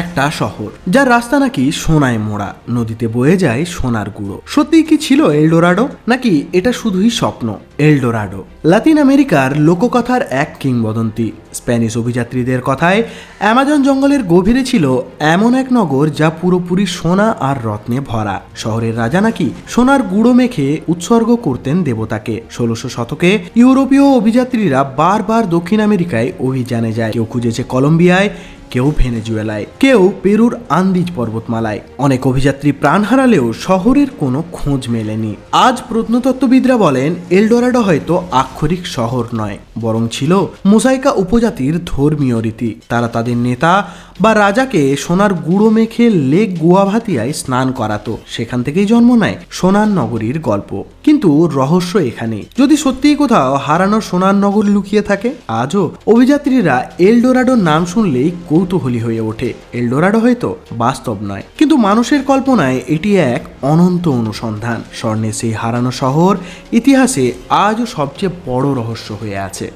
একটা শহর, যার রাস্তা নাকি সোনায় মোড়া। নদীতে বয়ে যায় সোনার গুঁড়ো। সত্যিই কি ছিল এলডোরাডো? নাকি এটা শুধুই স্বপ্ন, এলডোরাডো? লাতিন আমেরিকার লোককথার এক কিংবদন্তি। স্প্যানিশ অভিযাত্রীদের কথায়, অ্যামাজন জঙ্গলের গভীরে ছিল এমন এক নগর যা পুরোপুরি সোনা আর রত্নে ভরা। শহরের রাজা নাকি সোনার গুঁড়ো মেখে উৎসর্গ করতেন দেবতাকে। ষোলোশো শতকে ইউরোপীয় অভিযাত্রীরা বারবার দক্ষিণ আমেরিকায় অভিযানে যায়। কেউ খুঁজেছে কলম্বিয়ায় কেউ ভেনেজুয়েলায়, কেউ পেরুর আন্দিজ পর্বতমালায়। অনেক অভিযাত্রী প্রাণ হারালেও শহরের কোনো খোঁজ মেলেনি। আজ প্রত্নতত্ত্ববিদরা বলেন, এলডোরাডো হয়তো আক্ষরিক শহর নয়, বরং ছিল মোসাইকা উপজাতির ধর্মীয় রীতি। তারা তাদের নেতা বা রাজাকে সোনার গুঁড়ো মেখে লেক গুয়াভাতিয়ায় স্নান করাতো। সেখান থেকেই জন্ম নেয় সোনার নগরীর গল্প। কিন্তু রহস্য এখানে। যদি সত্যিই কোথাও হারানো সোনার নগর লুকিয়ে থাকে, আজও অভিযাত্রীরা এলডোরাডোর নাম শুনলেই কৌতূহলী হয়ে ওঠে। এলডোরাডো হয়তো বাস্তব নয়, কিন্তু মানুষের কল্পনায় এটি এক অনন্ত অনুসন্ধান। স্বর্ণের সেই হারানো শহর ইতিহাসে আজও সবচেয়ে বড় রহস্য হয়ে আছে।